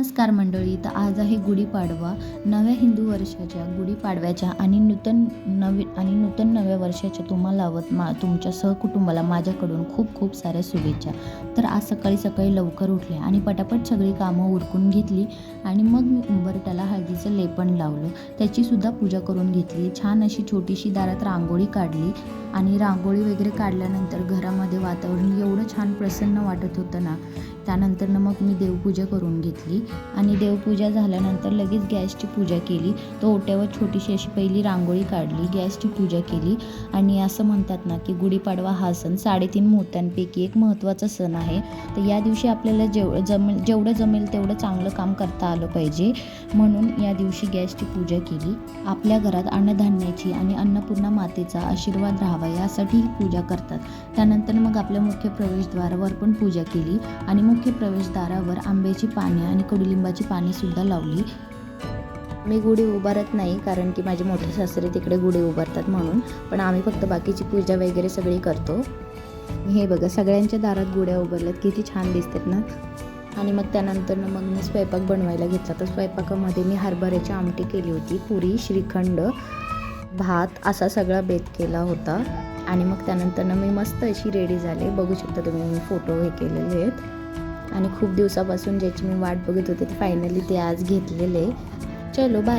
नमस्कार मंडळी तर आज आहे गुढीपाडवा. नव्या हिंदू वर्षाच्या गुढीपाडव्याच्या आणि नूतन नवी आणि नूतन नव्या वर्षाच्या तुम्हाला व मा तुमच्या सहकुटुंबाला माझ्याकडून खूप खूप साऱ्या शुभेच्छा. तर आज सकाळी सकाळी लवकर उठले आणि पटापट सगळी कामं उरकून घेतली आणि मग मी उंबरट्याला हळदीचं लेपण लावलं. त्याचीसुद्धा पूजा करून घेतली. छान अशी छोटीशी दारात रांगोळी काढली आणि रांगोळी वगैरे काढल्यानंतर घरामध्ये वातावरण एवढं छान प्रसन्न वाटत होतं ना त्यानंतरनं मग मी देवपूजा करून घेतली. आणि देवपूजा झाल्यानंतर लगेच गॅसची पूजा केली. तो ओट्यावर छोटीशी अशी पहिली रांगोळी काढली गॅसची पूजा केली. आणि असं म्हणतात ना की गुढीपाडवा हा सण साडेतीन मुहूर्तांपैकी एक महत्त्वाचा सण आहे. तर या दिवशी आपल्याला जेव जमेल जेवढं जमेल तेवढं चांगलं काम करता आलं पाहिजे. म्हणून या दिवशी गॅसची पूजा केली. आपल्या घरात अन्नधान्याची आणि अन्नपूर्णा मातेचा आशीर्वाद राहावा यासाठी पूजा करतात. त्यानंतर मग आपल्या मुख्य प्रवेशद्वारावर पण पूजा केली. आणि मुख्य प्रवेशद्वारावर आंब्याची पाने आणि कडुलिंबाची पाने सुद्धा लावली. मी गुढी उभारत नाही कारण की माझे मोठे सासरे तिकडे गुढी उभारतात म्हणून पण आम्ही फक्त बाकीची पूजा वगैरे सगळी करतो. हे बघा सगळ्यांच्या दारात गुढ्या उभारल्यात किती छान दिसतात ना? आणि मग त्यानंतर मग मी स्वयंपाक बनवायला घेतला. तर स्वयंपाकामध्ये मी हरभऱ्याची आमटी केली होती पुरी श्रीखंड भात असा सगळा बेत केला होता. आणि मग त्यानंतर मी मस्त अशी रेडी झाले. बघू शकता तुम्ही मी फोटो हे केलेले आहेत. आणि खूप दिवसापासून ज्याची मी वाट बघत होते ते फायनली ते आज घेतलेले. चलो बाय